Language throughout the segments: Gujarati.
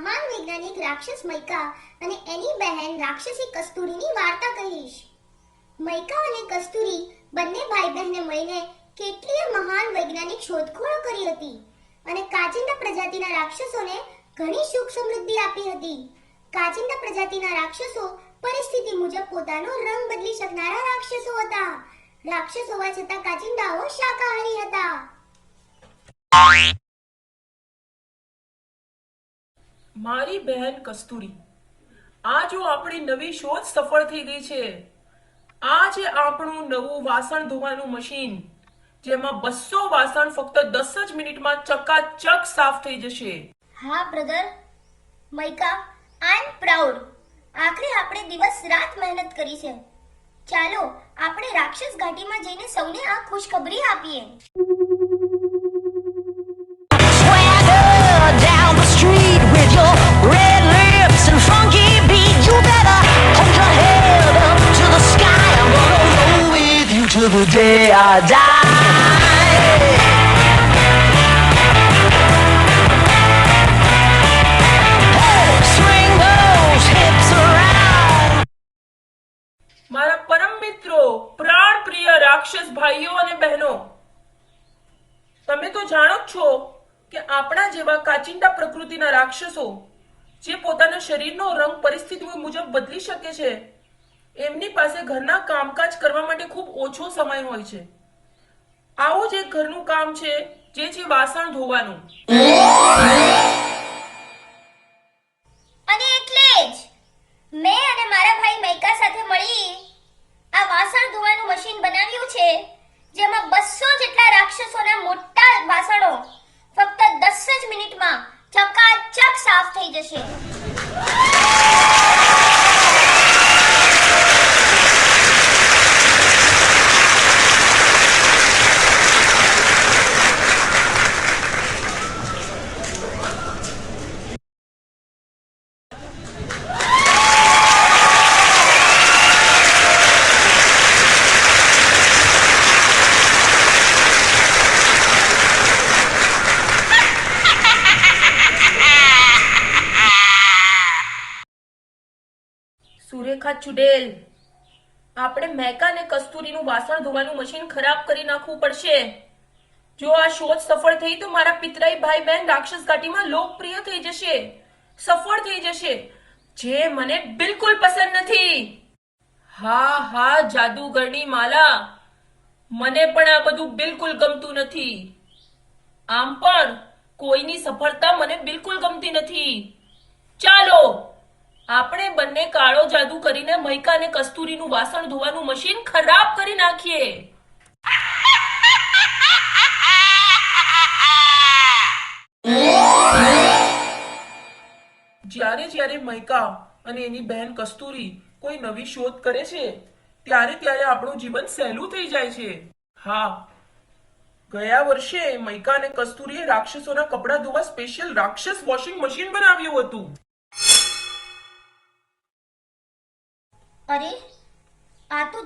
મહાન વૈજ્ઞાનિક રાક્ષસ મૈકા અને એની બહેન રાક્ષસી કસ્તુરીની વાર્તા કહીશ. મૈકા અને કસ્તુરી બંને ભાઈ બહેને મળીને કેટલીય મહાન વૈજ્ઞાનિક શોધખોળ કરી હતી અને કાચિંડા પ્રજાતિના રાક્ષસોને ઘણી સુખ સમૃદ્ધિ આપી હતી. કાચિંડા પ્રજાતિના રાક્ષસો પરિસ્થિતિ મુજબ પોતાનો રંગ બદલી શકનારા રાક્ષસો હતા. રાક્ષસ હોવા છતાં કાચિંડાઓ શાકાહારી હતા. મારી બહેન કસ્તુરી, આ જો આપણી નવી શોધ સફળ થઈ ગઈ છે, આ છે આપણું નવું વાસણ ધોવાનું મશીન, જેમાં બસો વાસણ ફક્ત દસ જ મિનિટમાં ચકાચક સાફ થઈ જશે. હા, બ્રધર. મૈકા આઈ એમ પ્રાઉડ આખરે આપણે દિવસ રાત મહેનત કરી છે. ચાલો, આપણે રાક્ષસ ઘાટીમાં જઈને સૌને આ ખુશખબરી આપીએ. Those hips around. મારા પરમ મિત્રો, પ્રાણ પ્રિય રાક્ષસ ભાઈઓ અને બહેનો, તમે તો જાણો જ છો કે આપણા જેવા કાચિંડા પ્રકૃતિના રાક્ષસો, જે પોતાના શરીરનો રંગ પરિસ્થિતિઓ મુજબ બદલી શકે છે એમની પાસે ઘરના કામકાજ કરવા માટે ખૂબ ઓછો સમય હોય છે. આવું જ એક ઘરનું કામ છે, જે છે વાસણ ધોવાનું. અને એટલે જ મેં અને મારા ભાઈ મૈકા સાથે મળી આ વાસણ ધોવાનું મશીન બનાવ્યું છે, જેમાં બસો જેટલા રાક્ષસોના મોટા વાસણો ફક્ત દસ જ મિનિટમાં ચકાચક સાફ થઈ જશે. સુરેખા ચુડેલ આપણે મેકા ને કસ્તુરીનું વાસણ ધોવાનું મશીન ખરાબ કરી નાખવું પડશે. જો આ શોધ સફળ થઈ તો મારા પિતરાઈ ભાઈ બહેન રાક્ષસ ઘાટીમાં લોકપ્રિય થઈ જશે. સફળ થઈ જશે. જે મને બિલકુલ પસંદ નથી. હા હા, જાદુગરની માલા. મને પણ આ બધું બિલકુલ ગમતું નથી. આમ પણ કોઈની સફળતા મને બિલકુલ ગમતી નથી. ચાલો આપણે બંને કાળો જાદુ કરીને મૈકા અને કસ્તુરીનું વાસણ ધોવાનું મશીન ખરાબ કરી નાખીએ. જ્યારે જ્યારે મૈકા અને એની બહેન કસ્તુરી કોઈ નવી શોધ કરે છે, ત્યારે ત્યારે આપણું જીવન સહેલું થઈ જાય છે. હા, ગયા વર્ષે મૈકા અને કસ્તુરીએ રાક્ષસોના કપડાં ધોવા સ્પેશિયલ રાક્ષસ વોશિંગ મશીન બનાવ્યું હતું.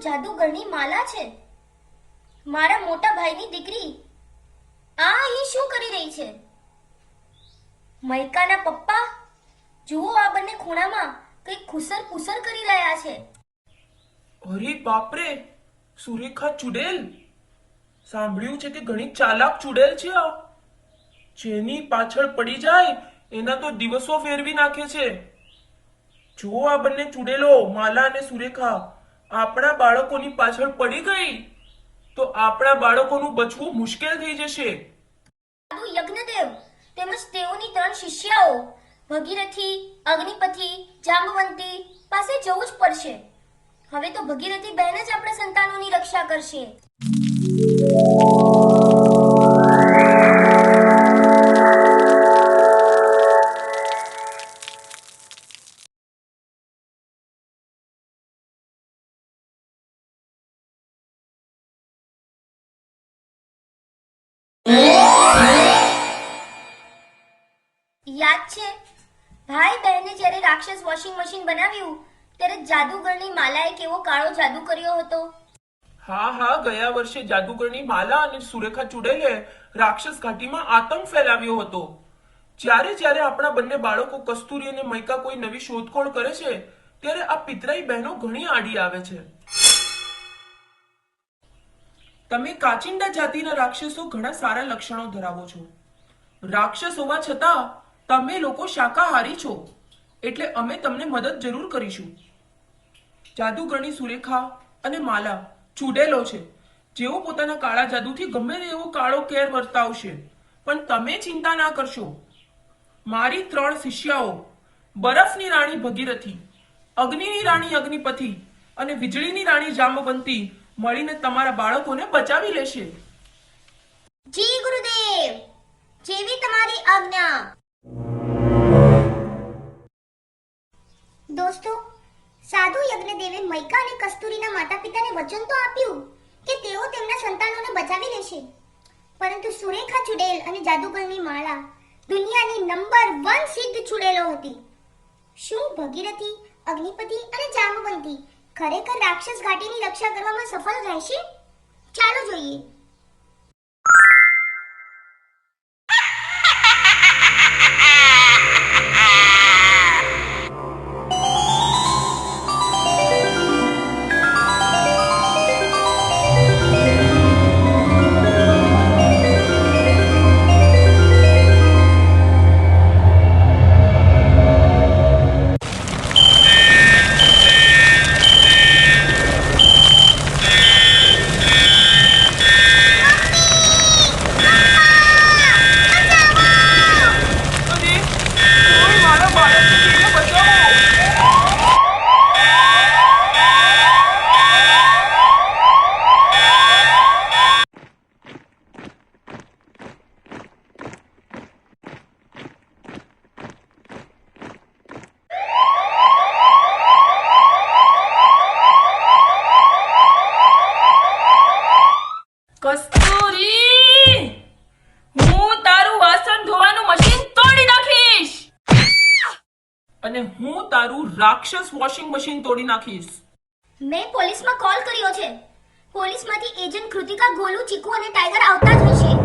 જાદુગરની માલા છે. મારા મોટા ભાઈની દીકરી આ અહીં શું કરી રહી છે? મૈકાના પપ્પા, જુઓ આ બંને ખૂણામાં કંઈક ખુસર પુસર કરી રહ્યા છે. અરે બાપરે, સુરેખા ચુડેલ? સાંભળ્યું છે કે ઘણી ચાલાક ચુડેલ છે આ. જેની પાછળ પડી જાય, એના તો દિવસો ફેરવી નાખે છે. જુઓ આ બંને ચુડેલો, માલા અને સુરેખા. આપણા બાળકોની પાછળ પડી ગઈ, તો આપણા બાળકોનું બચવું મુશ્કેલ થઈ જશે. યજ્ઞદેવ, તેમજ તેઓની ત્રણ શિષ્યાઓ, ભગીરથી, અગ્નિપથી, જાંબવંતી પાસે જવું જ પડશે. હવે તો ભગીરથી બહેન જ આપણા સંતાનોની રક્ષા કરશે. યાદ છે. ભાઈ, બહેને જ્યારે રાક્ષસ વોશિંગ મશીન બનાવ્યું, ત્યારે જાદુગરની માલાએ કેવો કાળો જાદુ કર્યો હતો? હા હા, ગયા વર્ષે જાદુગરની માલા અને સુરેખા ચુડેલે રાક્ષસ ઘાટીમાં આતંક ફેલાવ્યો હતો. જ્યારે જ્યારે આપણા બંને બાળકો કસ્તુરી અને મૈકા કોઈ નવી શોધખોળ કરે છે, ત્યારે આ પિતરાઈ બહેનો ઘણી આડી આવે છે. તમે કાચિંડા જાતિના રાક્ષસો ઘણા સારા લક્ષણો ધરાવો છો. રાક્ષસ હોવા છતાં તમે લોકો શાકાહારી છો, એટલે અમે તમને મદદ જરૂર કરીશું. જાદુગરણી સુરેખા અને માલા ચૂડેલો છે. જેઓ પોતાના કાળા જાદુથી ગમે તેવો કાળો કેર વર્તાવશે, પણ તમે ચિંતા ના કરશો. મારી ત્રણ શિષ્યાઓ, બરફની રાણી ભગીરથી, અગ્નિની રાણી અગ્નિપતિ અને વીજળીની રાણી જામવંતી મળીને તમારા બાળકોને બચાવી લેશે. જી ગુરુદેવ, જેવી તમારી આજ્ઞા. દોસ્તો, સાધુ યજ્ઞદેવે મૈકા અને કસ્તુરીના માતા પિતાને વચન તો આપ્યું કે તેઓ તેમના સંતાનોને બચાવી લેશે. પરંતુ સુરેખા ચુડેલ અને જાદુગરની માળા દુનિયાની નંબર વન સિદ્ધ ચુડેલો હતી. શું ભગીરથી, અગ્નિપતિ અને જામવંતી ખરેખર રાક્ષસ ઘાટીની રક્ષા કરવામાં સફળ રહેશે? ચાલો જોઈએ. રાક્ષસ વોશિંગ મશીન તોડી નાખીશ. મેં પોલીસમાં કોલ કર્યો છે. પોલીસમાંથી એજન્ટ કૃતિકા ગોલુ, ચીકુ અને ટાઈગર આવતા જ હશે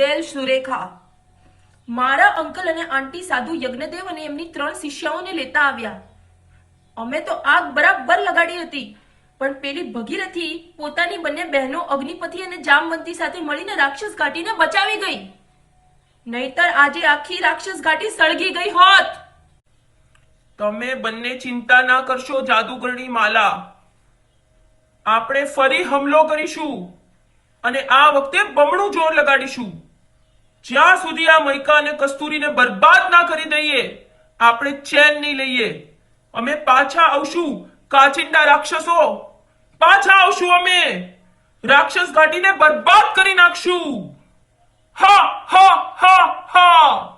ચુડેલ સુરેખા. મારા અંકલ અને આંટી સાધુ યજ્ઞદેવ અને એમની ત્રણ શિષ્યાઓને લેતા આવ્યા. અમે તો આગ બરાબર લગાડી હતી, પણ પેલી ભગીરથી પોતાની બંને બહેનો અગ્નિપતિ અને જામવંતી સાથે મળીને રાક્ષસ ઘાટીને બચાવી ગઈ. નહીતર આજે આખી રાક્ષસ ઘાટી સળગી ગઈ હોત. તમે બંને ચિંતા ના કરશો, જાદુગરની માલા. આપણે ફરી હમલો કરીશું અને આ વખતે બમણું જોર લગાડીશું. જ્યાં સુધી આ મૈકા અને કસ્તુરીને બરબાદ ના કરી દઈએ, આપણે ચેન નહીં લઈએ. અમે પાછા આવશું, કાચિંડા રાક્ષસો. પાછા આવશું અમે. રાક્ષસ ઘાટીને બરબાદ કરી નાખશું. હા હા હા હા.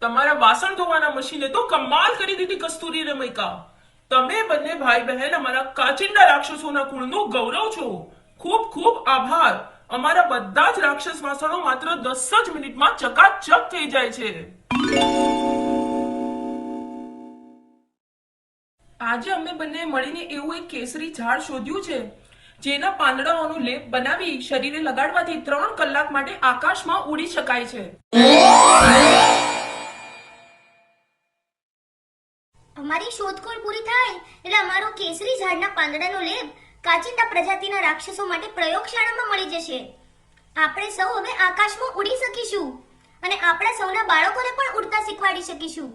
તમારા વાસણ ધોવાના મશીને તો કમાલ કરી દીધી કસ્તુરી ને મૈકા. તમે બંને ભાઈ બહેન અમારા કાચિંડા રાક્ષસોના કુળનું ગૌરવ છો. ખૂબ ખૂબ આભાર. અમારા બધા જ રાક્ષસ વાસણો માત્ર દસ જ મિનિટમાં ચકાચક થઈ જાય છે. આજે અમે બંને મળીને એવું એક કેસરી ઝાડ શોધ્યું છે, જેના પાંદડાઓનો લેપ બનાવી શરીરે લગાડવાથી ત્રણ કલાક માટે આકાશમાં ઉડી શકાય છે. અમારી શોધખોળ પૂરી થાય એટલે અમારો કેસરી ઝાડના પાંદડાનો લેપ કાચિંતા પ્રજાતિના રાક્ષસો માટે પ્રયોગશાળામાં મળી જશે. આપણે સૌ હવે આકાશમાં ઉડી શકીશું અને આપણા સૌના બાળકોને પણ ઉડતા શીખવાડી શકીશું.